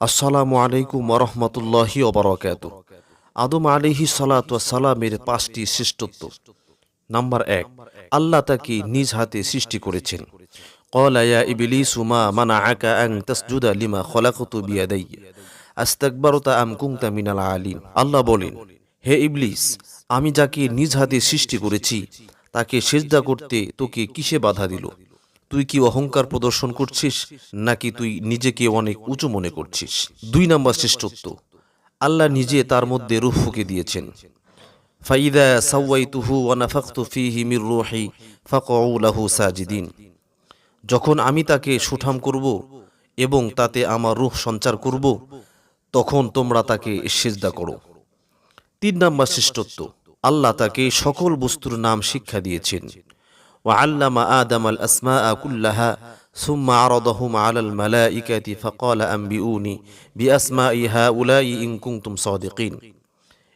আসসালামু আলাইকুম রহমতুল্লাহি ওবরাকাত আদম আলিহি সালাতামের পাঁচটি শ্রেষ্ঠত্ব। নাম্বার এক, আল্লাহ তাকে নিজ হাতে সৃষ্টি করেছেন। কলায়া ইবিলিস উমা মানা আকা আং তসজুদা লিমা খলাকতু বিয়াদাইয়া আস্তাকবারতা আম কুংতা মিনাল আলিম। আল্লাহ বলেন, হে ইবলিস, আমি যাকে নিজ হাতে সৃষ্টি করেছি, তাকে সেজদা করতে তোকে কিসে বাধা দিল? তুই কি অহংকার প্রদর্শন করছিস, নাকি তুই নিজেকে অনেক উঁচু মনে করছিস? দুই নম্বর শ্রেষ্ঠত্ব, আল্লাহ নিজে তার মধ্যে রুহ ফুকে দিয়েছেন। ফাইদা সাওয়াইতুহু ওয়া নাফাখতু ফীহি মির রূহি ফাকউ লাহু সাজিদিন। যখন আমি তাকে সুঠাম করব এবং তাতে আমার রূহ সঞ্চার করব, তখন তোমরা তাকে সেজদা করো। তিন নম্বর শ্রেষ্ঠত্ব, আল্লাহ তাকে সকল বস্তুর নাম শিক্ষা দিয়েছেন। وعلم آدم الأسماء كلها ثم عرضهم على الملائكة فقال أنبئوني بأسماء هؤلاء إن كنتم صادقين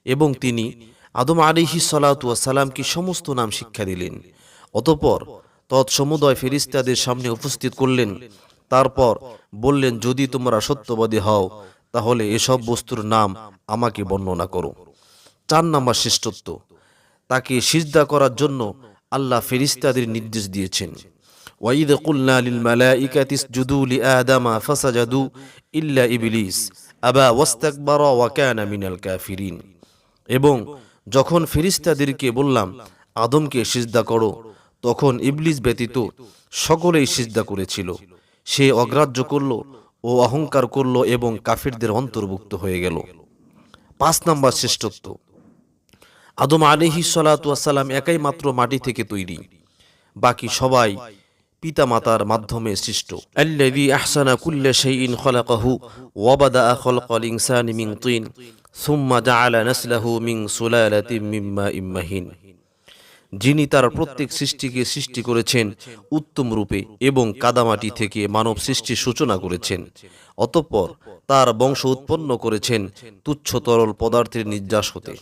এবং তিনি আদম আলিহি সালাতামকে সমস্ত নাম শিক্ষা দিলেন অতপর তৎসমুদয় ফেরিস্তাদের সামনে উপস্থিত করলেন তারপর বললেন যদি তোমরা সত্যবাদী হও তাহলে এসব বস্তুর নাম আমাকে বর্ণনা করো চার নাম্বার শ্রেষ্ঠত্ব তাকে সিজদা করার জন্য আল্লাহ ফেরিস্তাদের নির্দেশ দিয়েছেন। ওয়াইদ কুল্লা লিল মালাইকাতি ইসজুদু লিআদামা ফাসাজাদু ইল্লা ইবলিস, আবা ওয়াস্তাকবারা ওয়া কানা মিনাল কাফিরিন। এবং যখন ফেরিস্তাদেরকে বললাম, আদমকে সিজদা করো, তখন ইবলিস ব্যতীত সকলেই সিজদা করেছিল। সে অগ্রাহ্য করল ও অহংকার করল এবং কাফিরদের অন্তর্ভুক্ত হয়ে গেল। পাঁচ নম্বর শ্রেষ্ঠত্ব। আদম আলিহি সালাম একাই মাত্র মাটি থেকে তৈরি। বাকি সবাই পিতামাতার মাধ্যমে সৃষ্ট। আহসানা কুল্লা সুম্মা নাসলাহু যিনি তার প্রত্যেক সৃষ্টিকে সৃষ্টি করেছেন উত্তম রূপে এবং কাদামাটি থেকে মানব সৃষ্টির সূচনা করেছেন। অতঃপর তার বংশ উৎপন্ন করেছেন তুচ্ছ তরল পদার্থের নির্যাস হতে।